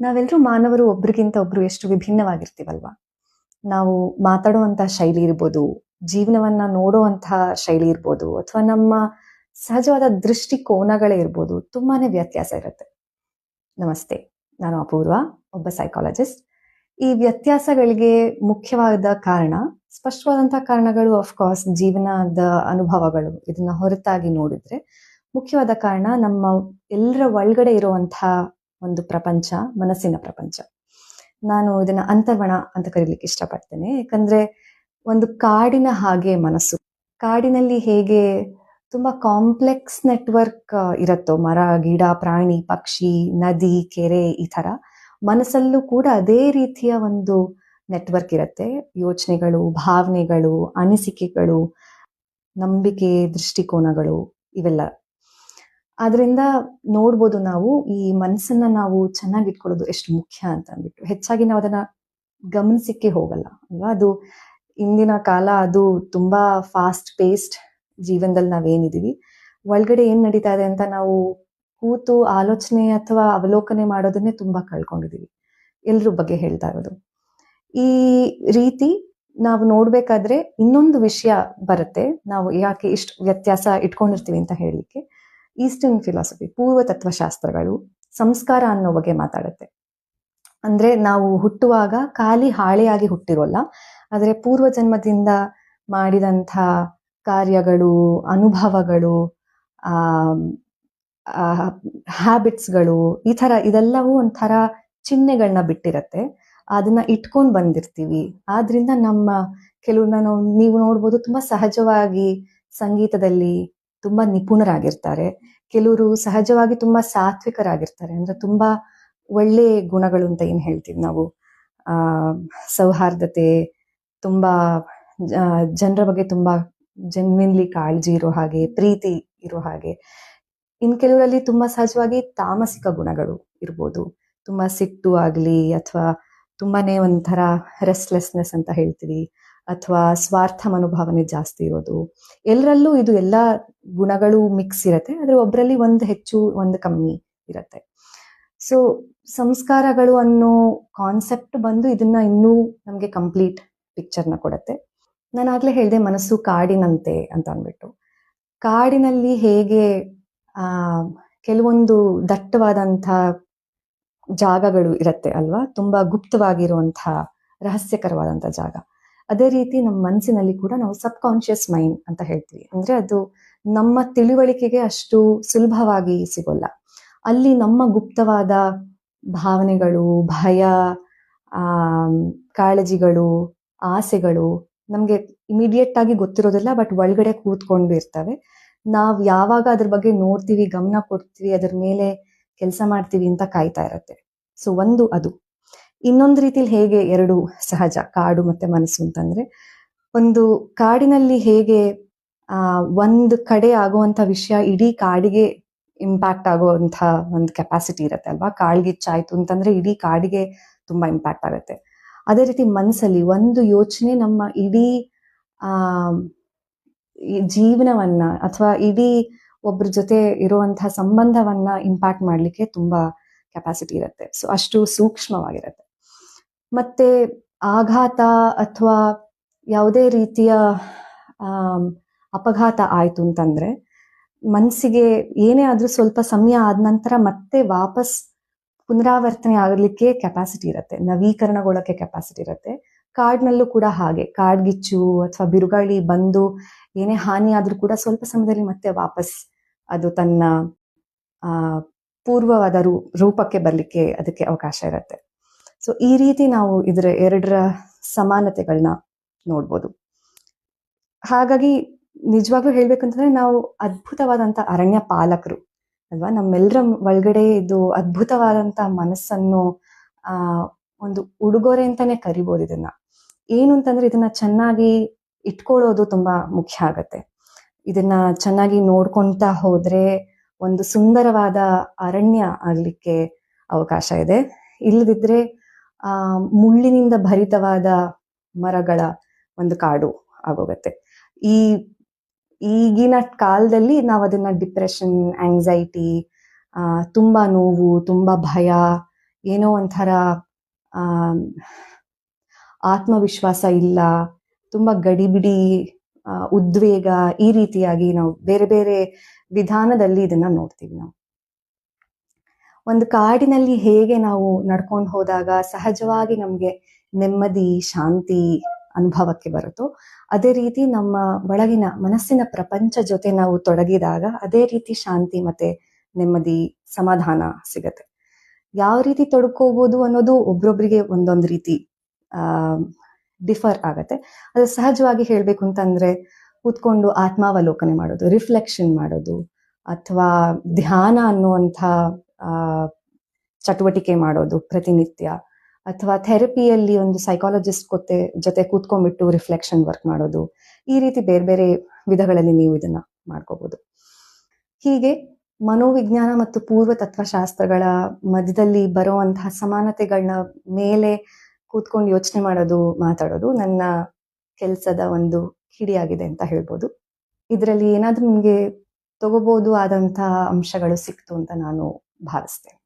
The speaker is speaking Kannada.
ನಾವೆಲ್ಲರೂ ಮಾನವರು ಒಬ್ರಿಗಿಂತ ಒಬ್ರು ಎಷ್ಟು ವಿಭಿನ್ನವಾಗಿರ್ತೀವಲ್ವಾ? ನಾವು ಮಾತಾಡುವಂತ ಶೈಲಿ ಇರ್ಬೋದು, ಜೀವನವನ್ನ ನೋಡುವಂತಹ ಶೈಲಿ ಇರ್ಬೋದು, ಅಥವಾ ನಮ್ಮ ಸಹಜವಾದ ದೃಷ್ಟಿಕೋನಗಳೇ ಇರ್ಬೋದು, ತುಂಬಾನೇ ವ್ಯತ್ಯಾಸ ಇರುತ್ತೆ. ನಮಸ್ತೆ, ನಾನು ಅಪೂರ್ವ, ಒಬ್ಬ ಸೈಕಾಲಜಿಸ್ಟ್ ಈ ವ್ಯತ್ಯಾಸಗಳಿಗೆ ಮುಖ್ಯವಾದ ಕಾರಣ ಸ್ಪಷ್ಟವಾದಂತಹ ಕಾರಣಗಳು ಅಫ್ಕೋರ್ಸ್ ಜೀವನದ ಅನುಭವಗಳು ಇದನ್ನ ಹೊರತಾಗಿ ನೋಡಿದ್ರೆ ಮುಖ್ಯವಾದ ಕಾರಣ ನಮ್ಮ ಎಲ್ಲರ ಒಳಗಡೆ ಇರುವಂತಹ ಒಂದು ಪ್ರಪಂಚ, ಮನಸ್ಸಿನ ಪ್ರಪಂಚ. ನಾನು ಇದನ್ನ ಅಂತರ್ವಣ ಅಂತ ಕರೀಲಿಕ್ಕೆ ಇಷ್ಟಪಡ್ತೇನೆ. ಯಾಕಂದ್ರೆ ಒಂದು ಕಾಡಿನ ಹಾಗೆ ಮನಸ್ಸು. ಕಾಡಿನಲ್ಲಿ ಹೇಗೆ ತುಂಬಾ ಕಾಂಪ್ಲೆಕ್ಸ್ ನೆಟ್ವರ್ಕ್ ಇರುತ್ತೋ, ಮರ, ಗಿಡ, ಪ್ರಾಣಿ, ಪಕ್ಷಿ, ನದಿ, ಕೆರೆ ಈ ತರ ಮನಸ್ಸಲ್ಲೂ ಕೂಡ ಅದೇ ರೀತಿಯ ಒಂದು ನೆಟ್ವರ್ಕ್ ಇರುತ್ತೆ. ಯೋಚನೆಗಳು, ಭಾವನೆಗಳು, ಅನಿಸಿಕೆಗಳು, ನಂಬಿಕೆ, ದೃಷ್ಟಿಕೋನಗಳು ಇವೆಲ್ಲ ಆದ್ರಿಂದ ನೋಡ್ಬೋದು ನಾವು ಈ ಮನಸ್ಸನ್ನ ನಾವು ಚೆನ್ನಾಗಿ ಇಟ್ಕೊಳ್ಳೋದು ಎಷ್ಟು ಮುಖ್ಯ ಅಂತ ಅಂದ್ಬಿಟ್ಟು ಹೆಚ್ಚಾಗಿ ನಾವು ಅದನ್ನ ಗಮನಿಸಿಕ್ಕೆ ಹೋಗಲ್ಲ, ಅಲ್ವಾ? ಅದು ಇಂದಿನ ಕಾಲ ಅದು ತುಂಬಾ ಫಾಸ್ಟ್ ಪೇಸ್ಡ್ ಜೀವನದಲ್ಲಿ ನಾವೇನಿದೀವಿ. ಒಳಗಡೆ ಏನ್ ನಡೀತಾ ಇದೆ ಅಂತ ನಾವು ಕೂತು ಆಲೋಚನೆ ಅಥವಾ ಅವಲೋಕನೆ ಮಾಡೋದನ್ನೇ ತುಂಬಾ ಕಳ್ಕೊಂಡಿದೀವಿ, ಎಲ್ರ ಬಗ್ಗೆ ಹೇಳ್ತಾ ಇರೋದು. ಈ ರೀತಿ ನಾವು ನೋಡ್ಬೇಕಾದ್ರೆ ಇನ್ನೊಂದು ವಿಷಯ ಬರುತ್ತೆ. ನಾವು ಯಾಕೆ ಇಷ್ಟು ವ್ಯತ್ಯಾಸ ಇಟ್ಕೊಂಡಿರ್ತೀವಿ ಅಂತ ಹೇಳಲಿಕ್ಕೆ. ಈಸ್ಟರ್ನ್ ಫಿಲಾಸಫಿ ಪೂರ್ವ ತತ್ವಶಾಸ್ತ್ರಗಳು ಸಂಸ್ಕಾರ ಅನ್ನೋ ಬಗ್ಗೆ ಮಾತಾಡುತ್ತೆ. ಅಂದ್ರೆ ನಾವು ಹುಟ್ಟುವಾಗ ಖಾಲಿ ಹಾಳೆಯಾಗಿ ಹುಟ್ಟಿರೋಲ್ಲ, ಆದರೆ ಪೂರ್ವ ಜನ್ಮದಿಂದ ಮಾಡಿದಂಥ ಕಾರ್ಯಗಳು, ಅನುಭವಗಳು, ಆ ಹ್ಯಾಬಿಟ್ಸ್ಗಳು ಈ ಥರ ಇದೆಲ್ಲವೂ ಒಂಥರ ಚಿಹ್ನೆಗಳನ್ನ ಬಿಟ್ಟಿರತ್ತೆ. ಅದನ್ನ ಇಟ್ಕೊಂಡು ಬಂದಿರ್ತೀವಿ. ಆದ್ರಿಂದ ನಮ್ಮ ಕೆಲವ್ರನ್ನ ನಾವು ನೀವು ನೋಡ್ಬೋದು, ತುಂಬಾ ಸಹಜವಾಗಿ ಸಂಗೀತದಲ್ಲಿ ತುಂಬಾ ನಿಪುಣರಾಗಿರ್ತಾರೆ. ಕೆಲವರು ಸಹಜವಾಗಿ ತುಂಬಾ ಸಾತ್ವಿಕರಾಗಿರ್ತಾರೆ. ಅಂದ್ರೆ ತುಂಬಾ ಒಳ್ಳೆ ಗುಣಗಳು ಅಂತ ಏನ್ ಹೇಳ್ತೀವಿ ನಾವು. ಆ, ಸೌಹಾರ್ದತೆ, ತುಂಬಾ ಜನರ ಬಗ್ಗೆ ತುಂಬಾ ಜನ್ಮಿನ್ಲಿ ಕಾಳಜಿ ಇರೋ ಹಾಗೆ, ಪ್ರೀತಿ ಇರೋ ಹಾಗೆ. ಇನ್ ಕೆಲವರಲ್ಲಿ ತುಂಬಾ ಸಹಜವಾಗಿ ತಾಮಸಿಕ ಗುಣಗಳು ಇರ್ಬೋದು. ತುಂಬಾ ಸಿಟ್ಟು ಆಗ್ಲಿ ಅಥವಾ ತುಂಬಾನೇ ಒಂಥರ ರೆಸ್ಟ್ಲೆಸ್ನೆಸ್ ಅಂತ ಹೇಳ್ತೀವಿ. ಅಥವಾ ಸ್ವಾರ್ಥ ಮನೋಭಾವನೆ ಜಾಸ್ತಿ ಇರೋದು. ಎಲ್ಲರಲ್ಲೂ ಇದು ಎಲ್ಲ ಗುಣಗಳು ಮಿಕ್ಸ್ ಇರತ್ತೆ, ಆದ್ರೆ ಒಬ್ಬರಲ್ಲಿ ಒಂದು ಹೆಚ್ಚು, ಒಂದು ಕಮ್ಮಿ ಇರತ್ತೆ. ಸೊ ಸಂಸ್ಕಾರಗಳು ಅನ್ನೋ ಕಾನ್ಸೆಪ್ಟ್ ಬಂದು ಇದನ್ನ ಇನ್ನೂ ನಮ್ಗೆ ಕಂಪ್ಲೀಟ್ ಪಿಕ್ಚರ್ನ ಕೊಡುತ್ತೆ. ನಾನು ಆಗ್ಲೇ ಹೇಳಿದೆ ಮನಸ್ಸು ಕಾಡಿನಂತೆ ಅಂತ ಅಂದ್ಬಿಟ್ಟು. ಕಾಡಿನಲ್ಲಿ ಹೇಗೆ, ಆ, ಕೆಲವೊಂದು ದಟ್ಟವಾದಂಥ ಜಾಗಗಳು ಇರತ್ತೆ ಅಲ್ವಾ? ತುಂಬಾ ಗುಪ್ತವಾಗಿರುವಂತಹ ರಹಸ್ಯಕರವಾದಂಥ ಜಾಗ. ಅದೇ ರೀತಿ ನಮ್ಮ ಮನಸ್ಸಿನಲ್ಲಿ ಕೂಡ ನಾವು ಸಬ್ ಕಾನ್ಶಿಯಸ್ ಮೈಂಡ್ ಅಂತ ಹೇಳ್ತೀವಿ. ಅಂದ್ರೆ ಅದು ನಮ್ಮ ತಿಳುವಳಿಕೆಗೆ ಅಷ್ಟು ಸುಲಭವಾಗಿ ಸಿಗೋಲ್ಲ. ಅಲ್ಲಿ ನಮ್ಮ ಗುಪ್ತವಾದ ಭಾವನೆಗಳು, ಭಯ ಕಾಳಜಿಗಳು, ಆಸೆಗಳು ನಮ್ಗೆ ಇಮಿಡಿಯೇಟ್ ಆಗಿ ಗೊತ್ತಿರೋದಿಲ್ಲ ಬಟ್ ಒಳಗಡೆ ಕೂತ್ಕೊಂಡು ಇರ್ತವೆ. ನಾವ್ ಯಾವಾಗ ಅದ್ರ ಬಗ್ಗೆ ನೋಡ್ತೀವಿ, ಗಮನ ಕೊಡ್ತೀವಿ, ಅದ್ರ ಮೇಲೆ ಕೆಲಸ ಮಾಡ್ತೀವಿ ಅಂತ ಕಾಯ್ತಾ ಇರತ್ತೆ. ಸೊ ಒಂದು ಅದು. ಇನ್ನೊಂದು ರೀತಿಲಿ ಹೇಗೆ ಎರಡು ಸಹಜ, ಕಾಡು ಮತ್ತೆ ಮನಸ್ಸು ಅಂತಂದ್ರೆ, ಒಂದು ಕಾಡಿನಲ್ಲಿ ಹೇಗೆ, ಆ, ಒಂದು ಕಡೆ ಆಗುವಂತ ವಿಷಯ ಇಡೀ ಕಾಡಿಗೆ ಇಂಪ್ಯಾಕ್ಟ್ ಆಗುವಂತ ಒಂದು ಕೆಪಾಸಿಟಿ ಇರುತ್ತೆ ಅಲ್ವಾ? ಕಾಳ್ಗಿಚ್ಚಾಯ್ತು ಅಂತಂದ್ರೆ ಇಡೀ ಕಾಡಿಗೆ ತುಂಬಾ ಇಂಪ್ಯಾಕ್ಟ್ ಆಗುತ್ತೆ. ಅದೇ ರೀತಿ ಮನಸ್ಸಲ್ಲಿ ಒಂದು ಯೋಚನೆ ನಮ್ಮ ಇಡೀ, ಆ ಜೀವನವನ್ನ ಅಥವಾ ಇಡೀ ಒಬ್ರ ಜೊತೆ ಇರುವಂತಹ ಸಂಬಂಧವನ್ನ ಇಂಪ್ಯಾಕ್ಟ್ ಮಾಡ್ಲಿಕ್ಕೆ ತುಂಬಾ ಕೆಪಾಸಿಟಿ ಇರುತ್ತೆ. ಸೊ ಅಷ್ಟು ಸೂಕ್ಷ್ಮವಾಗಿರುತ್ತೆ. ಮತ್ತೆ ಆಘಾತ ಅಥವಾ ಯಾವುದೇ ರೀತಿಯ ಅಪಘಾತ ಆಯಿತು ಅಂತಂದ್ರೆ ಮನಸ್ಸಿಗೆ ಏನೇ ಆದ್ರೂ ಸ್ವಲ್ಪ ಸಮಯ ಆದ ನಂತರ ಮತ್ತೆ ವಾಪಸ್ ಪುನರಾವರ್ತನೆ ಆಗಲಿಕ್ಕೆ ಕೆಪಾಸಿಟಿ ಇರುತ್ತೆ ನವೀಕರಣಗೊಳ್ಳಕ್ಕೆ ಕೆಪಾಸಿಟಿ ಇರುತ್ತೆ. ಕಾಡ್ನಲ್ಲೂ ಕೂಡ ಹಾಗೆ ಕಾಡ್ಗಿಚ್ಚು ಅಥವಾ ಬಿರುಗಾಳಿ ಬಂದು ಏನೇ ಹಾನಿ ಆದ್ರೂ ಕೂಡ ಸ್ವಲ್ಪ ಸಮಯದಲ್ಲಿ ಮತ್ತೆ ವಾಪಸ್ ಅದು ತನ್ನ ಪೂರ್ವವಾದ ರೂಪಕ್ಕೆ ಬರಲಿಕ್ಕೆ ಅದಕ್ಕೆ ಅವಕಾಶ ಇರುತ್ತೆ. ಸೊ ಈ ರೀತಿ ನಾವು ಇದರ ಎರಡರ ಸಮಾನತೆಗಳನ್ನ ನೋಡ್ಬೋದು. ಹಾಗಾಗಿ ನಿಜವಾಗ್ಲೂ ಹೇಳ್ಬೇಕಂತಂದ್ರೆ ನಾವು ಅದ್ಭುತವಾದಂತ ಅರಣ್ಯ ಪಾಲಕರು ಅಲ್ವಾ? ನಮ್ಮೆಲ್ಲರ ಒಳಗಡೆ ಇದು ಅದ್ಭುತವಾದಂತ ಮನಸ್ಸನ್ನು, ಆ, ಒಂದು ಉಡುಗೊರೆ ಅಂತಾನೆ ಕರಿಬೋದು ಇದನ್ನ. ಏನು ಅಂತಂದ್ರೆ ಇದನ್ನ ಚೆನ್ನಾಗಿ ಇಟ್ಕೊಳ್ಳೋದು ತುಂಬಾ ಮುಖ್ಯ ಆಗತ್ತೆ. ಇದನ್ನ ಚೆನ್ನಾಗಿ ನೋಡ್ಕೊಂತ ಹೋದ್ರೆ ಒಂದು ಸುಂದರವಾದ ಅರಣ್ಯ ಆಗ್ಲಿಕ್ಕೆ ಅವಕಾಶ ಇದೆ. ಇಲ್ಲದಿದ್ರೆ ಮುಳ್ಳಿನಿಂದ ಭರಿತವಾದ ಮರಗಳ ಒಂದು ಕಾಡು ಆಗೋಗತ್ತೆ. ಈ ಈಗಿನ ಕಾಲದಲ್ಲಿ ನಾವು ಅದನ್ನ ಡಿಪ್ರೆಷನ್, ಆಂಗ್ಸೈಟಿ ತುಂಬಾ ನೋವು, ತುಂಬಾ ಭಯ, ಏನೋ ಒಂಥರ ಆತ್ಮವಿಶ್ವಾಸ ಇಲ್ಲ, ತುಂಬಾ ಗಡಿಬಿಡಿ ಉದ್ವೇಗ ಈ ರೀತಿಯಾಗಿ ನಾವು ಬೇರೆ ಬೇರೆ ವಿಧಾನದಲ್ಲಿ ಇದನ್ನ ನೋಡ್ತೀವಿ ನಾವು. ಒಂದು ಕಾಡಿನಲ್ಲಿ ಹೇಗೆ ನಾವು ನಡ್ಕೊಂಡು ಹೋದಾಗ ಸಹಜವಾಗಿ ನಮಗೆ ನೆಮ್ಮದಿ, ಶಾಂತಿ ಅನುಭವಕ್ಕೆ ಬರುತ್ತೋ, ಅದೇ ರೀತಿ ನಮ್ಮ ಒಳಗಿನ ಮನಸ್ಸಿನ ಪ್ರಪಂಚ ಜೊತೆ ನಾವು ತೊಡಗಿದಾಗ ಅದೇ ರೀತಿ ಶಾಂತಿ ಮತ್ತೆ ನೆಮ್ಮದಿ ಸಮಾಧಾನ ಸಿಗತ್ತೆ. ಯಾವ ರೀತಿ ತೊಡ್ಕೋಬಹುದು ಅನ್ನೋದು ಒಬ್ರೊಬ್ರಿಗೆ ಒಂದೊಂದು ರೀತಿ, ಆ ಡಿಫರ್ ಆಗತ್ತೆ. ಅದು ಸಹಜವಾಗಿ ಹೇಳ್ಬೇಕು ಅಂತಂದ್ರೆ ಕೂತ್ಕೊಂಡು ಆತ್ಮಾವಲೋಕನೆ ಮಾಡೋದು ರಿಫ್ಲೆಕ್ಷನ್ ಮಾಡೋದು, ಅಥವಾ ಧ್ಯಾನ ಅನ್ನುವಂಥ ಚಟುವಟಿಕೆ ಮಾಡೋದು, ಪ್ರತಿನಿತ್ಯ. ಅಥವಾ ಥೆರಪಿಯಲ್ಲಿ ಒಂದು ಸೈಕಾಲಜಿಸ್ಟ್ ಕೊತ್ತೆ, ಜೊತೆ ಕೂತ್ಕೊಂಡ್ಬಿಟ್ಟು ರಿಫ್ಲೆಕ್ಷನ್ ವರ್ಕ್ ಮಾಡೋದು. ಈ ರೀತಿ ಬೇರೆ ಬೇರೆ ವಿಧಗಳಲ್ಲಿ ನೀವು ಇದನ್ನ ಮಾಡ್ಕೋಬಹುದು ಹೀಗೆ ಮನೋವಿಜ್ಞಾನ ಮತ್ತು ಪೂರ್ವ ತತ್ವಶಾಸ್ತ್ರಗಳ ಮಧ್ಯದಲ್ಲಿ ಬರುವಂತಹ ಸಮಾನತೆಗಳನ್ನ ಮೇಲೆ ಕೂತ್ಕೊಂಡು ಯೋಚನೆ ಮಾಡೋದು, ಮಾತಾಡೋದು ನನ್ನ ಕೆಲಸದ ಒಂದು ಕಿಡಿಯಾಗಿದೆ ಅಂತ ಹೇಳ್ಬೋದು. ಇದರಲ್ಲಿ ಏನಾದ್ರೂ ನಿಮಗೆ ತಗೋಬಹುದು ಆದಂತಹ ಅಂಶಗಳು ಸಿಕ್ತು ಅಂತ ನಾನು भारस्ते